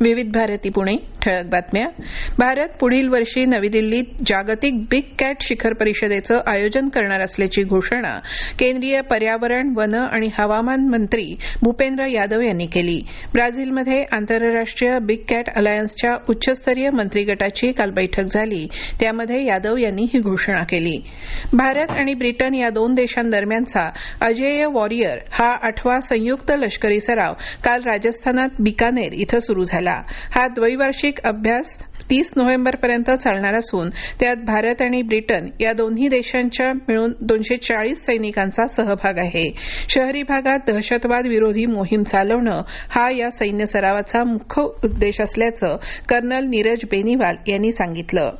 विविध भारती पुणे ठळक बातम्या. भारत पुढील वर्षी नवी दिल्लीत जागतिक बिग कॅट शिखर परिषदेचं आयोजन करणार असल्याची घोषणा केंद्रीय पर्यावरण वन आणि हवामान मंत्री भूपेंद्र यादव यांनी केली. ब्राझीलमध्ये आंतरराष्ट्रीय बिग कॅट अलायन्सच्या उच्चस्तरीय मंत्रीगटाची काल बैठक झाली. त्यामध्ये यादव यांनी ही घोषणा केली. भारत आणि ब्रिटन या दोन देशांदरम्यानचा अजेय वॉरियर हा आठवा संयुक्त लष्करी सराव काल राजस्थानात बिकानेर इथं सुरू झाला. हा द्वैवार्षिक अभ्यास तीस नोव्हेंबरपर्यंत चालणार असून त्यात भारत आणि ब्रिटन या दोन्ही देशांच्या मिळून दोनशे चाळीस सैनिकांचा सहभाग आहे. शहरी भागात दहशतवाद विरोधी मोहीम चालवणं हा या सैन्य सरावाचा मुख्य उद्देश असल्याचं कर्नल नीरज बेनीवाल यांनी सांगितलं.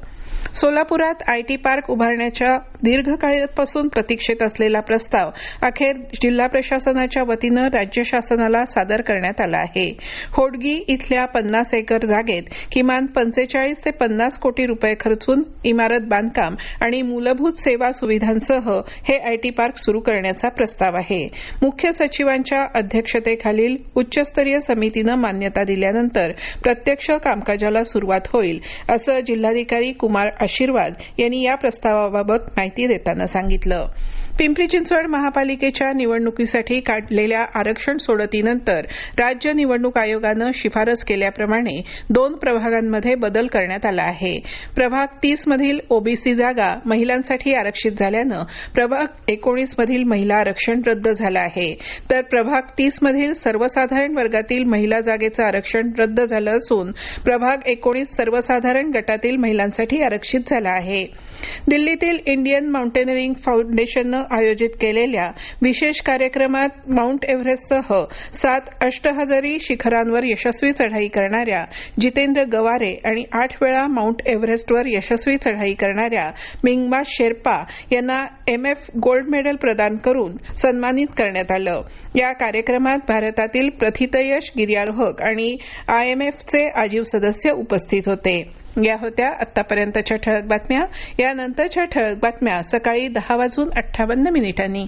सोलापुरात आयटी पार्क उभारण्याच्या दीर्घकाळापासून प्रतीक्षेत असलेला प्रस्ताव अखेर जिल्हा प्रशासनाच्या वतीनं राज्य शासनाला सादर करण्यात आला आहे. होडगी इथल्या पन्नास एकर जागेत किमान पंचेचाळीस ते पन्नास कोटी रुपये खर्चून इमारत बांधकाम आणि मूलभूत सेवा सुविधांसह हे आयटी पार्क सुरू करण्याचा प्रस्ताव आहे. मुख्य सचिवांच्या अध्यक्षतेखालील उच्चस्तरीय समितीनं मान्यता दिल्यानंतर प्रत्यक्ष कामकाजाला सुरुवात होईल असं जिल्हाधिकारी कुमार आशीर्वाद यांनी या प्रस्तावाबाबत माहिती देताना सांगितलं. पिंपरी चिंचवड महापालिकेच्या निवडणुकीसाठी काढलेल्या आरक्षण सोडतीनंतर राज्य निवडणूक आयोगानं शिफारस केल्याप्रमाणे दोन प्रभागांमध्ये बदल करण्यात आला आहे. प्रभाग तीस मधील ओबीसी जागा महिलांसाठी आरक्षित झाल्यानं प्रभाग एकोणीस मधील महिला आरक्षण रद्द झालं आहे. तर प्रभाग तीस मधील सर्वसाधारण वर्गातील महिला जागेचं आरक्षण रद्द झालं असून प्रभाग एकोणीस सर्वसाधारण गटातील महिलांसाठी आरक्षण आरक्षित झाला आहे. दिल्लीतील इंडियन माउंटेनरिंग फाउंडेशननं आयोजित केलेल्या विशेष कार्यक्रमात माउंट एव्हरेस्टसह सात अष्टहजारी शिखरांवर यशस्वी चढाई करणाऱ्या जितेंद्र गवारे आणि आठ वेळा माउंट एव्हरेस्टवर यशस्वी चढाई करणाऱ्या मिंगमा शेर्पा यांना एमएफ गोल्ड मेडल प्रदान करून सन्मानित करण्यात आलं. या कार्यक्रमात भारतातील प्रथितयश गिर्यारोहक आणि आयएमएफचे आजीव सदस्य उपस्थित होते. या होत्या आतापर्यंतच्या ठळक बातम्या. यानंतरच्या ठळक बातम्या सकाळी दहा वाजून अठ्ठावन्न मिनिटांनी.